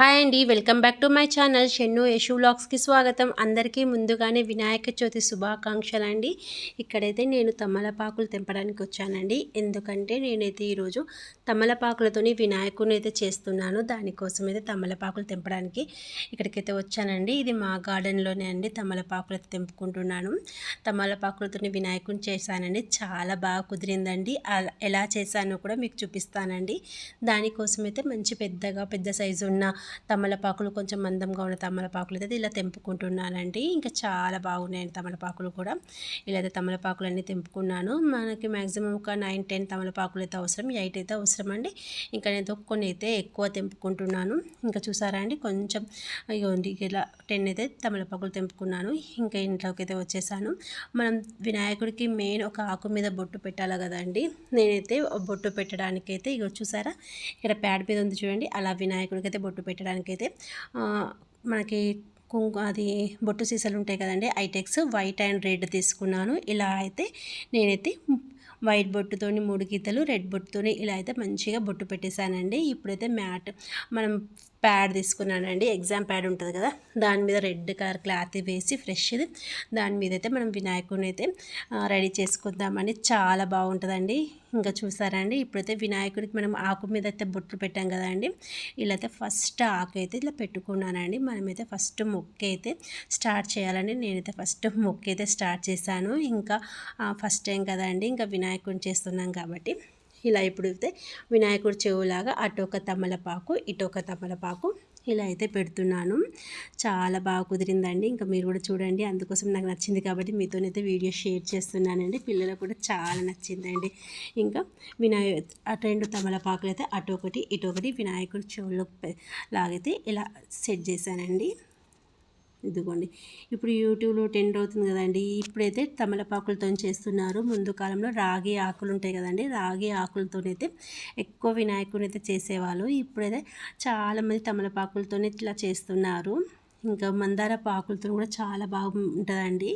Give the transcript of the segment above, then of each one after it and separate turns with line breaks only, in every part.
Hi అండి welcome back to my channel Shennu Yashu వ్లాగ్స్కి స్వాగతం. అందరికీ ముందుగానే వినాయక చవితి శుభాకాంక్షలు అండి. ఇక్కడైతే నేను తమలపాకులు తెంపడానికి వచ్చానండి. ఎందుకంటే నేనైతే ఈరోజు తమలపాకులతోని వినాయకుని అయితే చేస్తున్నాను. దానికోసం అయితే తమలపాకులు తెంపడానికి ఇక్కడికైతే వచ్చానండి. ఇది మా గార్డెన్లోనే అండి తమలపాకులు అయితే తెంపుకుంటున్నాను. తమలపాకులతోని వినాయకుని చేశానండి. చాలా బాగా కుదిరిందండి. ఎలా చేశానో కూడా మీకు చూపిస్తానండి. దానికోసం అయితే మంచి పెద్దగా పెద్ద సైజు ఉన్న తమలపాకులు కొంచెం మందంగా ఉన్న తమలపాకులు అయితే ఇలా తెంపుకుంటున్నానండి. ఇంకా చాలా బాగున్నాయండి తమలపాకులు కూడా. ఇలా అయితే తమలపాకులు అన్నీ తెంపుకున్నాను. మనకి మ్యాక్సిమం ఒక నైన్ టెన్ తమలపాకులు అయితే అవసరం ఎయిట్ అయితే అవసరం అండి ఇంకా నేను కొన్ని అయితే ఎక్కువ తెంపుకుంటున్నాను. ఇంకా చూసారా అండి కొంచెం ఇగోండి ఇలా టెన్ అయితే తమలపాకులు తెంపుకున్నాను. ఇంకా ఇంట్లోకి అయితే వచ్చేసాను. మనం వినాయకుడికి మెయిన్ ఒక ఆకు మీద బొట్టు పెట్టాలి కదండి. నేనైతే బొట్టు పెట్టడానికి అయితే ఇగో చూసారా ఇక్కడ ప్యాడ్ మీద ఉంది చూడండి. అలా వినాయకుడికి అయితే బొట్టు పెట్టడానికి అయితే మనకి కుంకు అది బొట్టు సీసాలు ఉంటాయి కదండి ఐటెక్స్ వైట్ అండ్ రెడ్ తీసుకున్నాను. ఇలా అయితే నేనైతే వైట్ బొట్టుతోని మూడు గీతలు రెడ్ బొట్టుతోని ఇలా అయితే మంచిగా బొట్టు పెట్టేశానండి. ఇప్పుడైతే మ్యాట్ మనం ప్యాడ్ తీసుకున్నానండి. ఎగ్జామ్ ప్యాడ్ ఉంటుంది కదా? దాని మీద రెడ్ కలర్ క్లాత్ వేసి ఫ్రెష్ది. దాని మీద అయితే మనం వినాయకుడిని అయితే రెడీ చేసుకుందామని చాలా బాగుంటుందండి. ఇంకా చూసారండి? ఇప్పుడైతే వినాయకుడికి మనం ఆకు మీద అయితే బొట్లు పెట్టాం కదండి ఇలా అయితే ఫస్ట్ ఆకు అయితే ఇలా పెట్టుకున్నానండి. మనమైతే ఫస్ట్ మొక్క అయితే స్టార్ట్ చేయాలండి. నేనైతే ఫస్ట్ మొక్క అయితే స్టార్ట్ చేశాను. ఇంకా ఫస్ట్ టైం కదండి ఇంకా వినాయకుడిని చేస్తున్నాం కాబట్టి. ఇలా ఇప్పుడు అయితే వినాయకుడి చెవులాగా అటు ఒక తమలపాకు ఇటు ఒక తమలపాకు ఇలా అయితే పెడుతున్నాను. చాలా బాగా కుదిరిందండి. ఇంకా మీరు కూడా చూడండి. అందుకోసం నాకు నచ్చింది కాబట్టి మీతోనైతే వీడియో షేర్ చేస్తున్నానండి. పిల్లలకు కూడా చాలా నచ్చిందండి. ఇంకా వినాయ అటు రెండు తమలపాకులు అయితే అటు ఒకటి ఇటు ఒకటి వినాయకుడి చెవులో లాగైతే ఇలా సెట్ చేశానండి. ఇదిగోండి. ఇప్పుడు యూట్యూబ్లో టెండ్ అవుతుంది కదండి. ఇప్పుడైతే తమలపాకులతో చేస్తున్నారు. ముందు కాలంలో రాగి ఆకులు ఉంటాయి కదండి. రాగి ఆకులతోనైతే ఎక్కువ వినాయకుని అయితే చేసేవాళ్ళు. ఇప్పుడైతే చాలామంది తమలపాకులతోనే ఇట్లా చేస్తున్నారు. ఇంకా మందార ఆకులతో కూడా చాలా బాగుంటుందండి.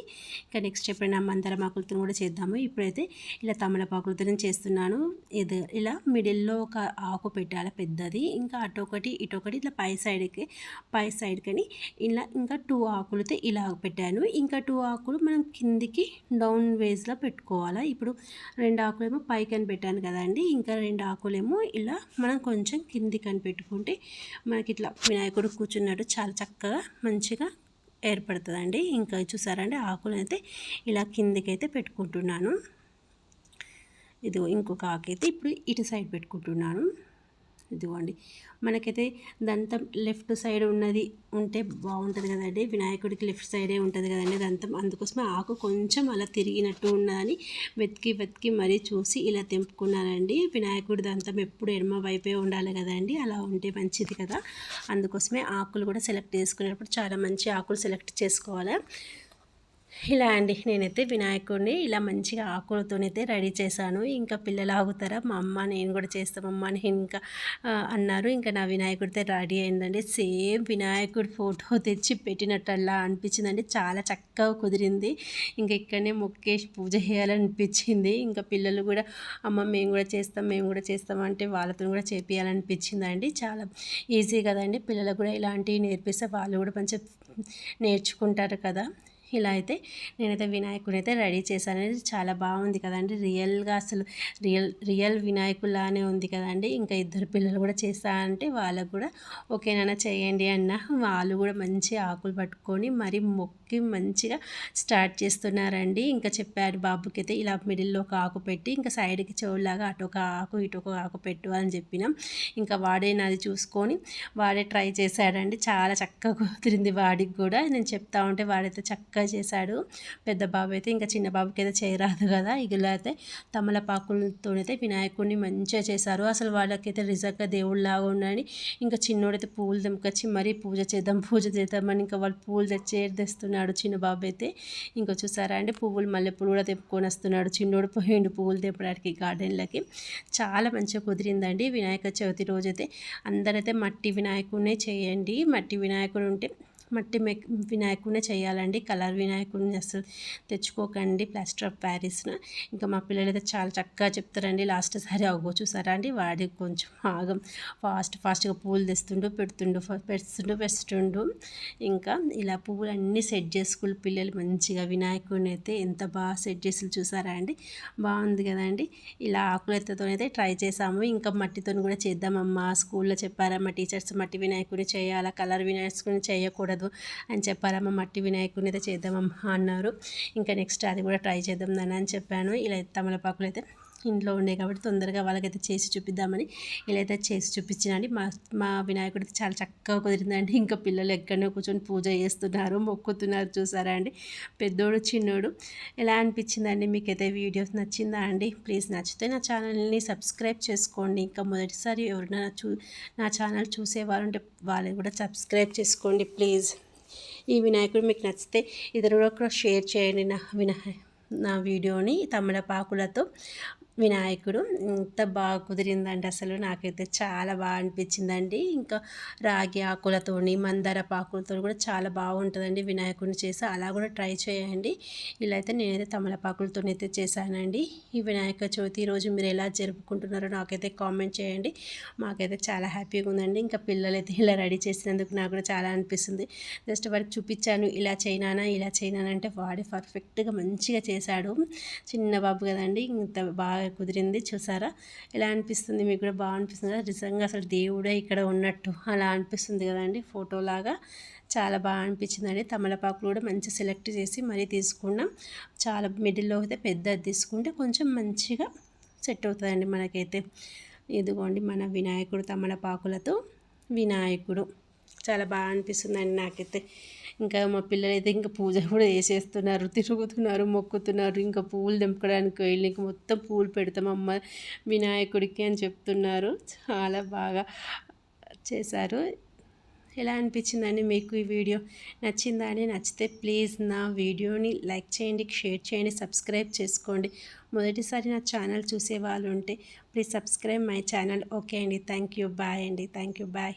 ఇంకా నెక్స్ట్ ఎప్పుడైనా మందార ఆకులతో కూడా చేద్దాము. ఇప్పుడైతే ఇలా తమలపాకులతో చేస్తున్నాను. ఇది ఇలా మిడిల్లో ఒక ఆకు పెట్టాలి పెద్దది. ఇంకా అటు ఒకటి ఇటు ఒకటి ఇట్లా పై సైడ్కి పై సైడ్ ఇలా ఇంకా టూ ఆకులతో ఇలా పెట్టాను. ఇంకా టూ ఆకులు మనం కిందికి డౌన్ వేస్లో పెట్టుకోవాలి. ఇప్పుడు రెండు ఆకులేమో పైకని పెట్టాను కదండి. ఇంకా రెండు ఆకులేమో ఇలా మనం కొంచెం కిందికి అని పెట్టుకుంటే మనకి ఇట్లా వినాయకుడు కూర్చున్నట్టు చాలా చక్కగా మంచిగా ఏర్పడుతుందండి. ఇంకా చూసారండి ఆకులు అయితే ఇలా కిందికైతే పెట్టుకుంటున్నాను. ఇది ఇంకొక ఆకు అయితే ఇప్పుడు ఇటు సైడ్ పెట్టుకుంటున్నాను. ఇదిగోండి. మనకైతే దంతం లెఫ్ట్ సైడ్ ఉన్నది ఉంటే బాగుంటుంది కదండి. వినాయకుడికి లెఫ్ట్ సైడే ఉంటుంది కదండి దంతం. అందుకోసమే ఆకు కొంచెం అలా తిరిగినట్టు ఉన్నదని వెతికి వెతికి మరీ చూసి ఇలా తెంపుకున్నానండి. వినాయకుడి దంతం ఎప్పుడు ఎడమ వైపే ఉండాలి కదండి. అలా ఉంటే మంచిది కదా. అందుకోసమే ఆకులు కూడా సెలెక్ట్ చేసుకునేటప్పుడు చాలా మంచి ఆకులు సెలెక్ట్ చేసుకోవాలి. ఇలా అండి. నేనైతే వినాయకుడిని ఇలా మంచిగా ఆకులతోనైతే రెడీ చేశాను. ఇంకా పిల్లలు ఆగుతారా? మా అమ్మ నేను కూడా చేస్తామమ్మ అని ఇంకా అన్నారు. ఇంకా నా వినాయకుడితే రెడీ అయిందండి. సేమ్ వినాయకుడి ఫోటో తెచ్చి పెట్టినట్టల్లా అనిపించిందండి. చాలా చక్కగా కుదిరింది. ఇంకా ఇక్కడనే మొక్కేసి పూజ చేయాలనిపించింది. ఇంకా పిల్లలు కూడా అమ్మ మేము కూడా చేస్తాం మేము కూడా చేస్తాం అంటే వాళ్ళతో కూడా చేపించాలనిపించిందండి చాలా ఈజీ కదండి. పిల్లలకు కూడా ఇలాంటివి నేర్పిస్తే వాళ్ళు కూడా మంచిగా నేర్చుకుంటారు కదా. ఇలా అయితే నేనైతే వినాయకుడిని అయితే రెడీ చేశాను చాలా బాగుంది కదండి. రియల్గా అసలు రియల్ రియల్ వినాయకులానే ఉంది కదండి. ఇంకా ఇద్దరు పిల్లలు కూడా చేస్తా అంటే వాళ్ళకు కూడా ఓకేనైనా చేయండి అన్న. వాళ్ళు కూడా మంచి ఆకులు పట్టుకొని మరి మొక్కి మంచిగా స్టార్ట్ చేస్తున్నారండి. ఇంకా చెప్పారు బాబుకి అయితే ఇలా మిడిల్లో ఒక ఆకు పెట్టి ఇంకా సైడ్కి చెవులాగా అటు ఒక ఆకు ఇటు ఒక ఆకు పెట్టు అని చెప్పినాం. ఇంకా వాడే నాది చూసుకొని వాడే ట్రై చేశాడండి. చాలా చక్కగా కుదిరింది వాడికి కూడా. నేను చెప్తా ఉంటే వాడైతే చక్క చక్కగా చేశాడు. పెద్ద బాబు అయితే ఇంకా చిన్న బాబుకి అయితే చేయరాదు కదా. ఇలా అయితే తమలపాకులతోనైతే వినాయకుడిని మంచిగా చేశారు. అసలు వాళ్ళకైతే రిజర్వ్గా దేవుళ్ళలాగా ఉన్నాయని ఇంకా చిన్నోడైతే పూలు తెంపుకొచ్చి మరీ పూజ చేద్దాం పూజ చేద్దామని ఇంకా వాళ్ళు పూలు తెచ్చి తెస్తున్నాడు చిన్న బాబు అయితే ఇంకా చూసారా అండి పువ్వులు మల్లె పూలు కూడా తెంపుకొని వస్తున్నాడు. చిన్నోడు పోయిండు పువ్వులు తెంపడానికి గార్డెన్లకి. చాలా మంచిగా కుదిరిందండి వినాయక చవితి రోజైతే. అందరైతే మట్టి వినాయకుడినే చేయండి. మట్టి వినాయకుడు ఉంటే మట్టి మె వినాయకుడినే చేయాలండి. కలర్ వినాయకుడిని అసలు తెచ్చుకోకండి. ప్లాస్టర్ ఆఫ్ ప్యారిస్న. ఇంకా మా పిల్లలు అయితే చాలా చక్కగా చెప్తారండి. లాస్ట్ సారి అవ్వో చూసారా అండి? వాడి కొంచెం ఆగం. ఫాస్ట్ ఫాస్ట్గా పూలు తెస్తుండు పెడుతుండు పెడుతుండు పెడుతుండు ఇంకా ఇలా పువ్వులు అన్నీ సెట్ చేసుకుని పిల్లలు మంచిగా వినాయకుడిని అయితే ఎంత బాగా సెట్ చేసి చూసారా అండి? బాగుంది కదండి ఇలా ఆకులతోనైతే అయితే ట్రై చేసాము. ఇంకా మట్టితో కూడా చేద్దామమ్మా. స్కూల్లో చెప్పారమ్మా టీచర్స్ మట్టి వినాయకుడిని చేయాలా? కలర్ వినాయకుడిని చేయకూడదు? అని చెప్పారమ్మ మట్టి వినాయకుడిని అయితే చేద్దామమ్మా అన్నారు. ఇంకా నెక్స్ట్ అది కూడా ట్రై చేద్దాం అని చెప్పాను. ఇలా తమలపాకులు అయితే ఇంట్లో ఉండే కాబట్టి తొందరగా వాళ్ళకైతే చేసి చూపిద్దామని ఇలా అయితే చేసి చూపించినండి. మా మా వినాయకుడు చాలా చక్కగా కుదిరిందండి. ఇంకా పిల్లలు ఎక్కడనే కూర్చొని పూజ చేస్తున్నారు మొక్కుతున్నారు చూసారా అండి. పెద్దోడు చిన్నోడు ఎలా అనిపించిందండి? మీకైతే వీడియోస్ నచ్చిందా అండి? ప్లీజ్ నచ్చితే నా ఛానల్ని సబ్స్క్రైబ్ చేసుకోండి. ఇంకా మొదటిసారి ఎవరైనా చూ నా ఛానల్ చూసేవారు ఉంటే వాళ్ళు కూడా సబ్స్క్రైబ్ చేసుకోండి ప్లీజ్. ఈ వినాయకుడు మీకు నచ్చితే ఇతరులు కూడా షేర్ చేయండి. నా వినాయ నా వీడియోని తమలపాకులతో వినాయకుడు ఇంత బాగా కుదిరిందండి అసలు. నాకైతే చాలా బాగా అనిపించిందండి. ఇంకా రాగి ఆకులతోని మందార పాకులతో కూడా చాలా బాగుంటుందండి వినాయకుడిని చేసి. అలా కూడా ట్రై చేయండి. ఇలా అయితే నేనైతే తమలపాకులతో అయితే చేశానండి. ఈ వినాయక చవితి రోజు మీరు ఎలా జరుపుకుంటున్నారో నాకైతే కామెంట్ చేయండి. మాకైతే చాలా హ్యాపీగా ఉందండి. ఇంకా పిల్లలైతే ఇలా రెడీ చేసినందుకు నాకు కూడా చాలా అనిపిస్తుంది. జస్ట్ వాడికి చూపించాను ఇలా చేయనానా ఇలా చేయనానంటే వాడి పర్ఫెక్ట్గా మంచిగా చేశాడు. చిన్న బాబు కదండి ఇంత బాగా బాగా కుదిరింది చూసారా? ఎలా అనిపిస్తుంది? మీకు కూడా బాగా అనిపిస్తుంది కదా? నిజంగా అసలు దేవుడే ఇక్కడ ఉన్నట్టు అలా అనిపిస్తుంది కదండి. ఫోటోలాగా చాలా బాగా అనిపించిందండి. తమలపాకులు కూడా మంచి సెలెక్ట్ చేసి మరీ తీసుకున్నాం. చాలా మిడిల్లో అయితే పెద్ద తీసుకుంటే కొంచెం మంచిగా సెట్ అవుతుందండి మనకైతే. ఇదిగోండి మన వినాయకుడు తమలపాకులతో వినాయకుడు. చాలా బాగా అనిపిస్తుందండి నాకైతే. ఇంకా మా పిల్లలైతే ఇంకా పూజ కూడా వేసేస్తున్నారు తిరుగుతున్నారు మొక్కుతున్నారు. ఇంకా పూలు తెంపడానికి వెళ్ళి ఇంకా మొత్తం పూలు పెడతాం అమ్మ వినాయకుడికి అని చెప్తున్నారు. చాలా బాగా చేశారు. ఎలా అనిపించిందండి మీకు ఈ వీడియో? నచ్చిందా అని నచ్చితే ప్లీజ్ నా వీడియోని లైక్ చేయండి షేర్ చేయండి సబ్స్క్రైబ్ చేసుకోండి. మొదటిసారి నా ఛానల్ చూసే వాళ్ళు ఉంటే please subscribe my channel. Okay అండి థ్యాంక్ యూ బాయ్ అండి థ్యాంక్ యూ బాయ్.